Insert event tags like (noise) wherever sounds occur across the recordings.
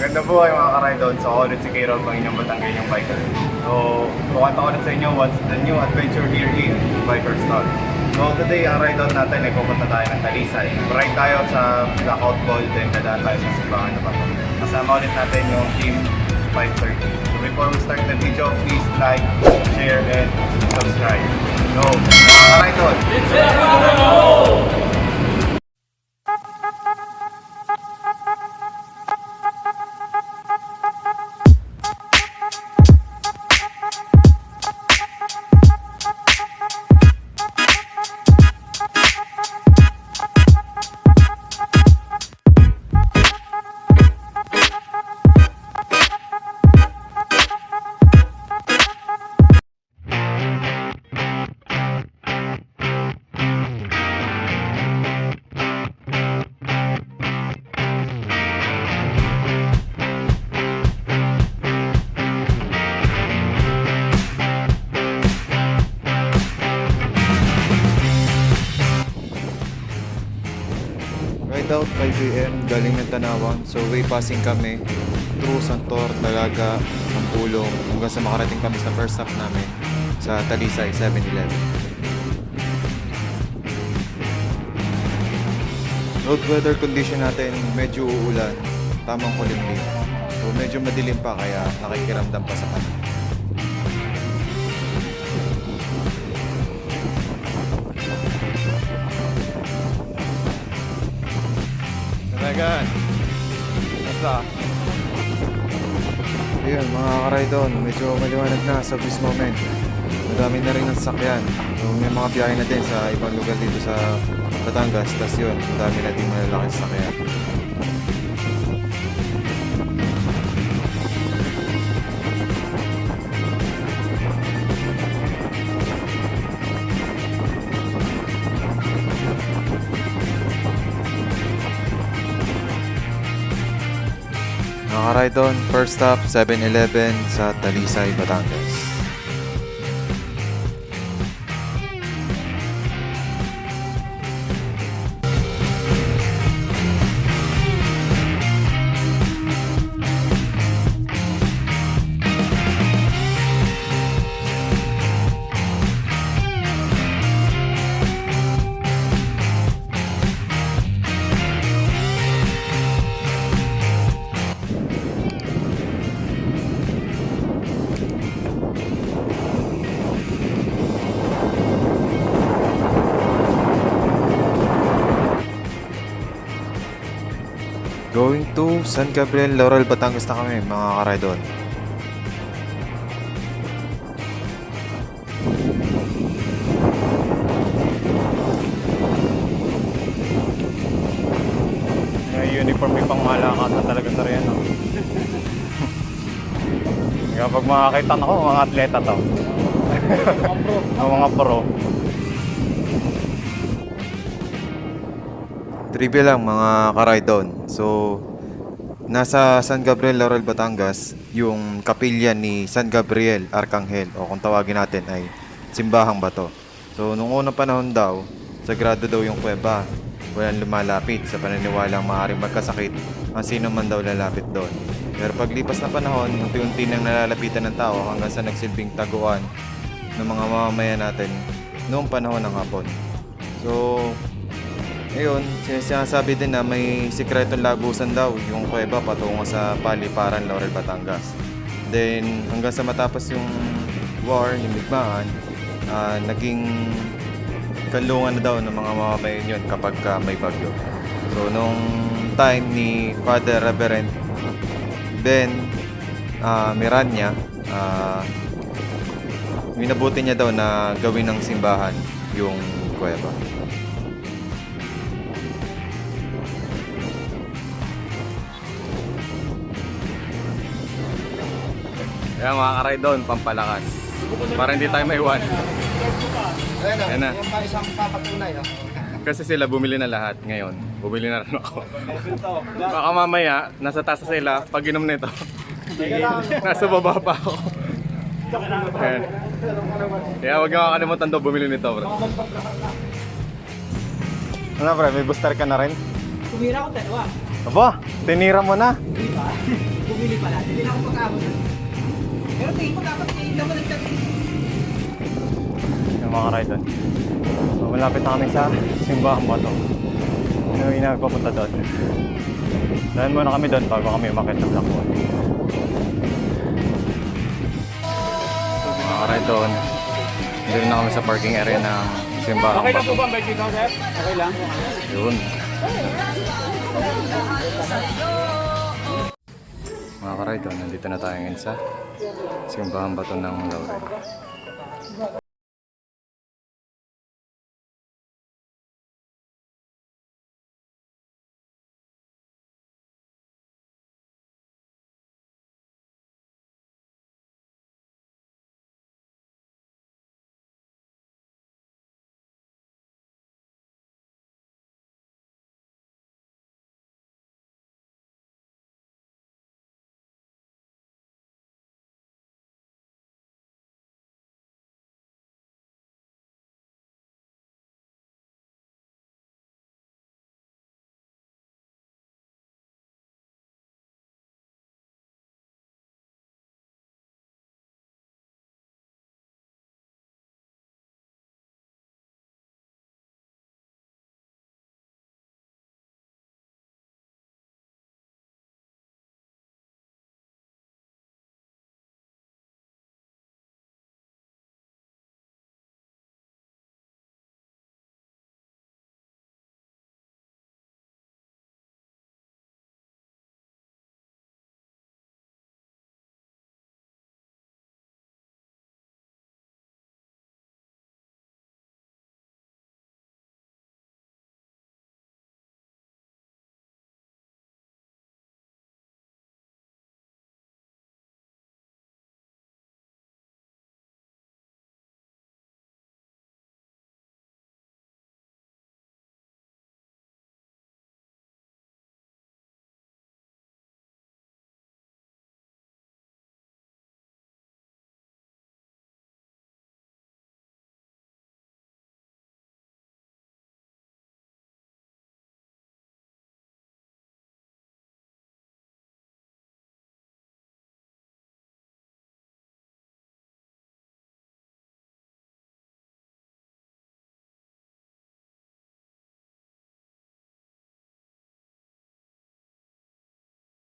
Ganda po ay mga ka-ride-on. So ako ulit si K-Roll ng inyong Batanggay yung biker. So bukat ako ulit sa inyo what's the new adventure here in Biker Star. So today ang ride-on natin ay pupunta tayo ng Talisay. Ride tayo sa Blackout Gold then dadaan tayo sa Simbangan na Bato. Kasama ulit natin yung Team 530. So before we start the video, please like, share, and subscribe. So, mga ka-ride-on! It's a 3am, galing ng Tanawan. So way-passing kami through Santor, Dalaga, Pampulong, hanggang sa makarating kami sa first stop namin sa Talisay 7-Eleven. Road weather condition natin, medyo uulan, tamang kulimlim. So medyo madilim pa kaya nakikiramdam pa sa kanila. Talagan. Basta. Ayun, mga karaydon, medyo maliwanag na sa this moment. Madami na rin ng sasakyan. So, may mga biyahe na din sa ibang lugar dito sa Batangas. Tapos yun, madami na din malalaking sasakyan. Mga karaydon, first stop, 7-Eleven sa Talisay, Batangas. Going to San Gabriel, Laurel, Batangas na kami, mga karaydon. May uniform may pang malakasan talaga sa riyan. No? (laughs) Kapag makakita ko, mga atleta to. (laughs) Mga pro. Trivia lang mga karaydon. So, nasa San Gabriel, Laurel, Batangas, yung kapilya ni San Gabriel Arcangel o kung tawagin natin ay Simbahang Bato. So, nung unang panahon daw, sagrado daw yung kuweba. Walang lumalapit sa paniniwalang maaaring magkasakit ang sino man daw lalapit doon. Pero paglipas na panahon, unti-unti nang nalalapitan ng tao hanggang sa nagsilbing taguan ng mga mamamayan natin noong panahon ng hapon. So, ngayon, sinasabi din na may sikretong lagusan daw yung kuweba patungo sa Paliparan, Laurel, Batangas. Then, hanggang sa matapos yung war, yung bigmaan, ah, naging kanlungan na daw ng mga mamamayan yun kapag ka may bagyo. So, nung time ni Father Reverend Ben ah, Miranya, ah, minabuti niya daw na gawin ng simbahan yung kuweba. Kaya mga karay doon, pampalakas. Para hindi tayo maiwan. Ayan na. Yung isang papatunay, oh. Kasi sila bumili na lahat ngayon. Bumili na rin ako. Baka mamaya, nasa taas na sila, pag inom nito. nasa baba pa ako. Ayan. Kaya huwag nyo kakalimutan daw bumili nito, bro. Ano, bro? May booster ka na rin? Tumira ko dalawa. Aba, tinira mo na. Willy pala. Hindi na ako pagkaabot. Pero tingin ko dapat tingin naman nagchat. Yung mga karidon. So, malapit na kami sa Simbahang Bato. Ano yung nagpapunta doon? Dahil muna kami doon bago kami umakit ng Blackpool. Mga karidon. Dito na kami sa parking area ng Simbahang Okay lang po ba ang bike dito, sir? Okay lang. Yun. Mga karidon, nandito na tayo ngayon sa Simbahang Bato ng Laurel.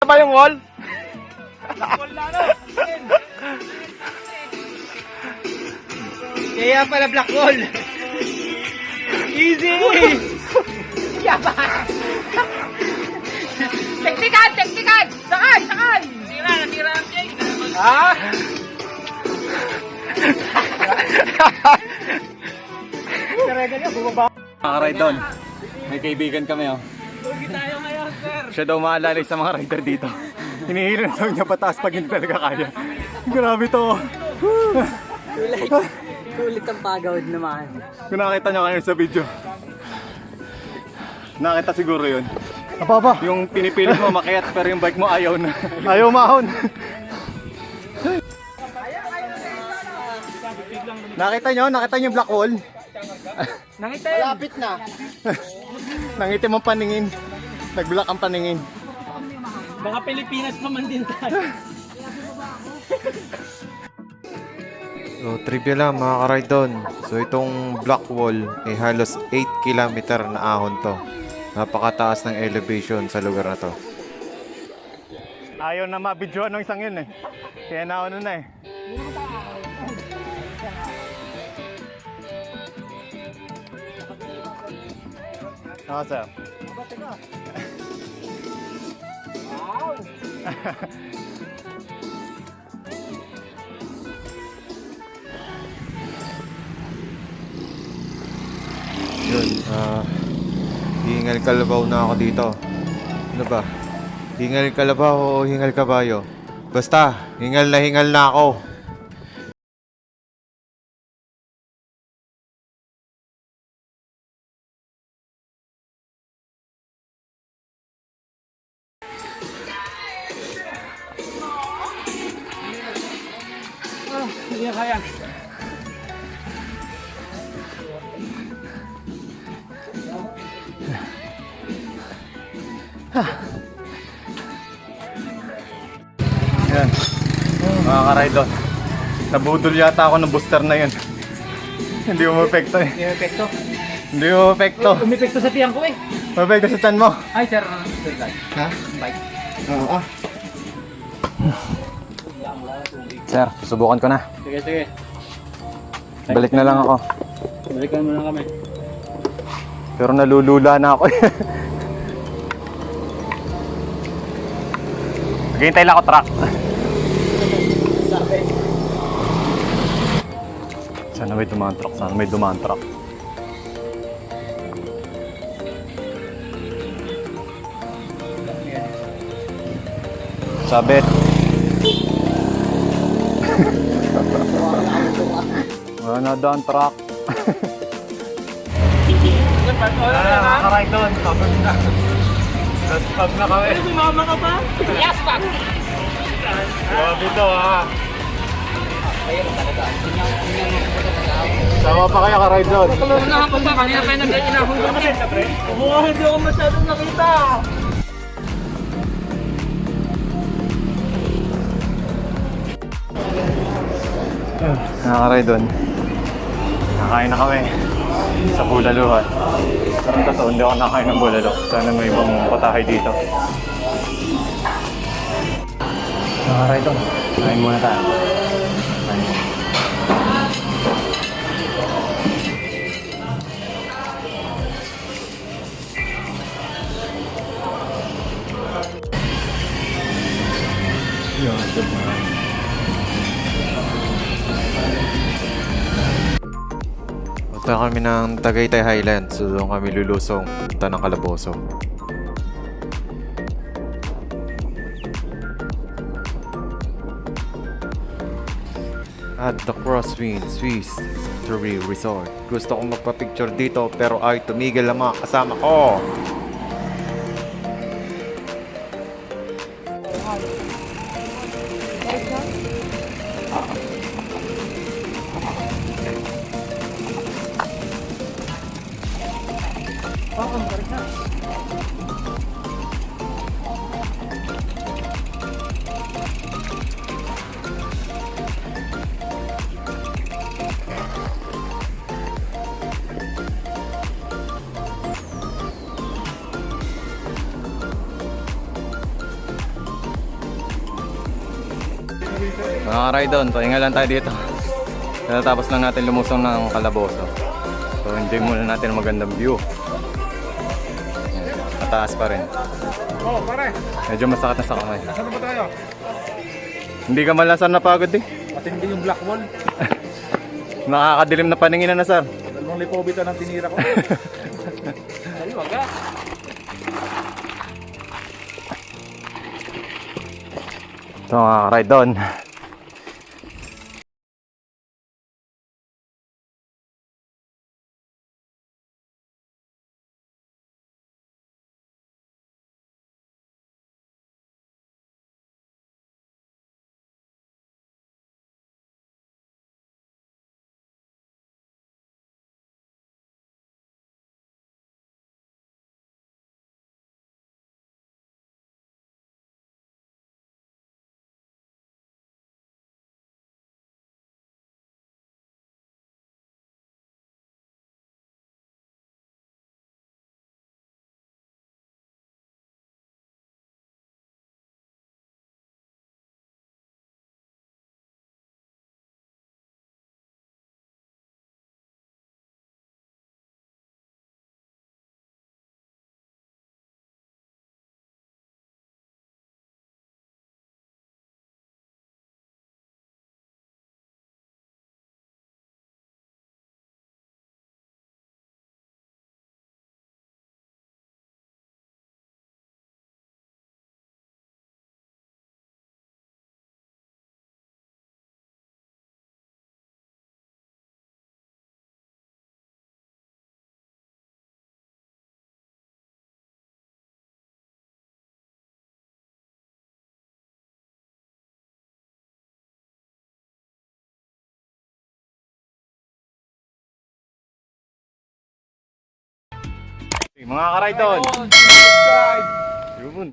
Ba yung wall? wall na? Kaya pala black wall. Easy! Yaba! teknikan! Teknikan! Sakay! Sakay! Tira! Natira ang Jake! Ha? Karega niya, bumaba. Mga karidon, may kaibigan kami oh. Siya daw maalalay sa mga rider dito. (laughs) Hinihilo na daw niya pataas pag hindi talaga kaya. Grabe to. Kulit. Kulit ang pagawad naman. Kung nakita niyo kayo sa video. Nakita siguro yun. Apa ba? Yung pinipilit mo makiat pero yung bike mo ayaw na. Ayaw mahon. Nakita nyo? Nakita nyo yung black wall? Nangitim. Malapit na. (laughs) Nangitim ang paningin. Nag-black ang paningin. Baka Pilipinas pa man din tayo. So, trivia lang mga karaydon. So, itong black wall ay halos 8 kilometer na ahon to. Napakataas ng elevation sa lugar na to. Ayaw na mabidyoan ng isang yun eh. Kaya nauna na eh. Oo, sir. (laughs) Yun, ah... hingal kalabaw na ako dito. Ano ba? Hingal kalabaw o hingal kabayo? Basta, hingal na hingal na ako. Yan. Mga ka-ride Nabudol yata ako ng booster na yun. Hindi mo epekto eh. May epekto. Hindi mo epekto. Umipekto sa tiyan ko eh. Mapekto sa chan mo. Ay, sir. Sir. Ha? Bike. Oo. ah. Sir, susubukan ko na. Sige, sige. Balik na lang ako. Balikan mo na kami. Pero nalulula na ako. (laughs) Maghihintay lang ako truck. Sana may dumaan truck. Sana may dumaan truck. Sabit. (laughs) Wala na daan truck. (laughs) Ah, nakakaride doon. Pagod na. Pag na kami. Sumama ka pa? Yes, pa. Grabe to ha. Sama pa kaya ka-ride doon. Unahan ko ba? Kanina pa yung nag-inahon ko. Oo, hindi ako masyadong nakita. Nakaka-ride doon. Nakain na kami sa bulaluhan. Ang totoo, hindi ako nakain ng bulalo. Sana may ibang patahay dito. Nakaka-ride doon. Kain muna tayo. Yun, good morning. Punta kami ng Tagaytay Highlands. So doon kami lulusong. Punta ng Calabozo. At the Crosswind Swiss Toury Resort. Gusto kong magpa-picture dito pero ay tumigil ang mga kasama ko. Mga ka-ride pahinga lang tayo dito. Tapos lang natin lumusong ng Calabozo. So enjoy muna natin ang magandang view. Yan, Mataas pa rin. Oh, pare, Medyo masakit na sa kamay. saan ba tayo? Hindi ka sir napagod eh. Matindi yung black wall. (laughs) Nakakadilim na paningin na sir. Dalawang lipobitan ang tinira ko. (laughs) So ka-ride doon. Mga ka-ride doon. Yun.